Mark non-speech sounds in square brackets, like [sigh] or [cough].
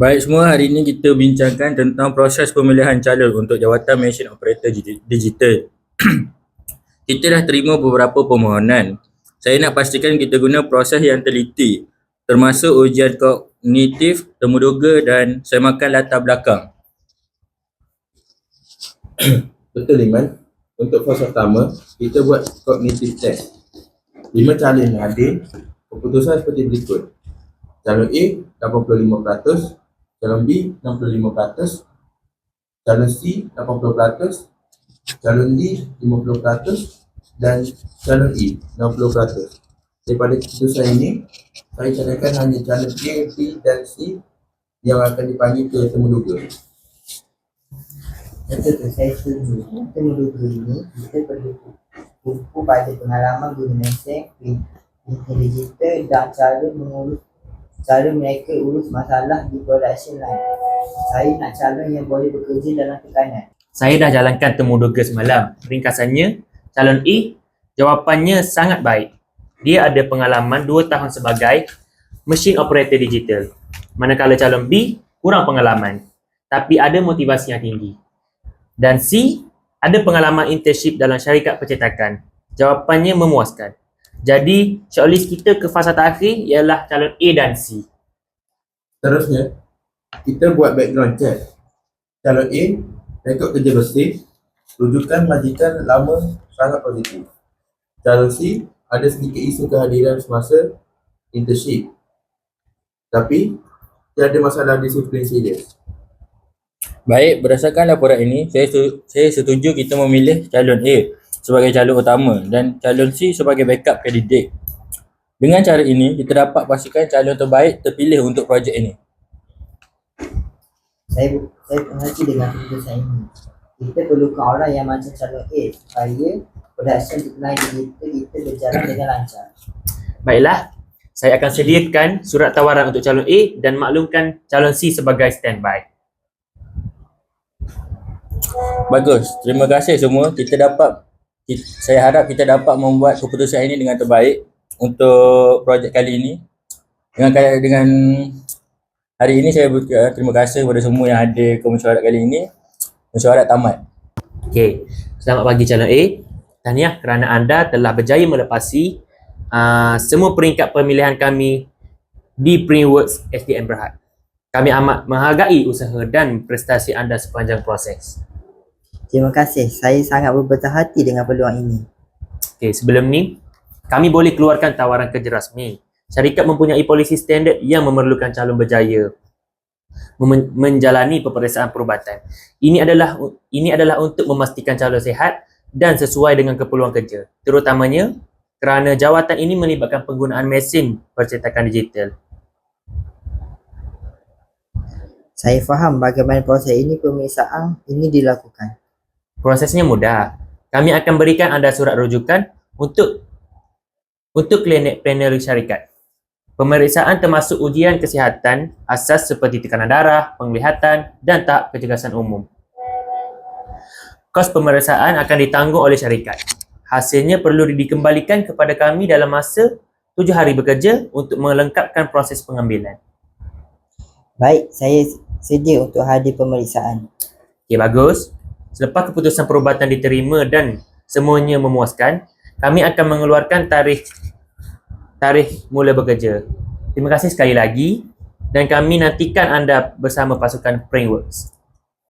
Baik semua, hari ini kita bincangkan tentang proses pemilihan calon untuk jawatan Machine Operator Digi- Digital. [clears throat] kita dah terima beberapa permohonan. Saya nak pastikan kita guna proses yang teliti termasuk ujian kognitif, temuduga dan semakan latar belakang. [clears throat] Betul Liman. Untuk fasa pertama, kita buat cognitive test. Lima calon yang hadir, keputusan seperti berikut. Calon A 85%, calon B 65%, calon C 80%, calon D 50% dan calon E 60%. Daripada keputusan ini, saya cadangkan hanya calon A, B dan C yang akan dipanggil ke temuduga. Tu, saya setuju. Kita menduga ini, kita perlu tumpu pada pengalaman guna mesin, printer digital dan cara mengurus cara mereka urus masalah di production line. Saya nak calon yang boleh bekerja dalam tekanan. Saya dah jalankan temuduga semalam. Ringkasannya, calon A, jawapannya sangat baik. Dia ada pengalaman 2 tahun sebagai machine operator digital. Manakala calon B, kurang pengalaman. Tapi ada motivasi yang tinggi. Dan C, ada pengalaman internship dalam syarikat percetakan. Jawapannya memuaskan. Jadi, shortlist kita ke fasa terakhir ialah calon A dan C. Seterusnya, kita buat background check. Calon A, rekod kerja bersih, rujukan majikan lama sangat positif. Calon C, ada sedikit isu kehadiran semasa internship. Tapi, tiada masalah disiplin serius. Baik, berdasarkan laporan ini, saya saya setuju kita memilih calon A sebagai calon utama dan calon C sebagai backup kandidat. Dengan cara ini, kita dapat pastikan calon terbaik terpilih untuk projek ini. Saya saya pengerti dengan keputusan ini. Kita perlukan orang yang macam calon A supaya production tekanan digital kita berjalan dengan lancar. Baiklah, saya akan sediakan surat tawaran untuk calon A dan maklumkan calon C sebagai standby. Bagus, terima kasih semua. Kita dapat, saya harap kita dapat membuat keputusan ini dengan terbaik untuk projek kali ini. Dengan dengan hari ini saya ber- terima kasih kepada semua yang ada ke mesyuarat kali ini. Mesyuarat tamat. Okey, selamat pagi calon A. Tahniah kerana anda telah berjaya melepasi uh, semua peringkat pemilihan kami di Printworks SDM Berhad. Kami amat menghargai usaha dan prestasi anda sepanjang proses. Terima kasih. Saya sangat berbetul hati dengan peluang ini. Okey, sebelum ni kami boleh keluarkan tawaran kerja rasmi. Syarikat mempunyai polisi standard yang memerlukan calon berjaya mem- menjalani peperiksaan perubatan. Ini adalah ini adalah untuk memastikan calon sihat dan sesuai dengan keperluan kerja. Terutamanya kerana jawatan ini melibatkan penggunaan mesin percetakan digital. Saya faham bagaimana proses ini pemeriksaan ini dilakukan. Prosesnya mudah. Kami akan berikan anda surat rujukan untuk untuk klinik panel syarikat. Pemeriksaan termasuk ujian kesihatan asas seperti tekanan darah, penglihatan dan tahap kecergasan umum. Kos pemeriksaan akan ditanggung oleh syarikat. Hasilnya perlu dikembalikan kepada kami dalam masa 7 hari bekerja untuk melengkapkan proses pengambilan. Baik, saya sedia untuk hadir pemeriksaan. Okey, bagus. Selepas keputusan perubatan diterima dan semuanya memuaskan, kami akan mengeluarkan tarikh tarikh mula bekerja. Terima kasih sekali lagi dan kami nantikan anda bersama pasukan Frameworks.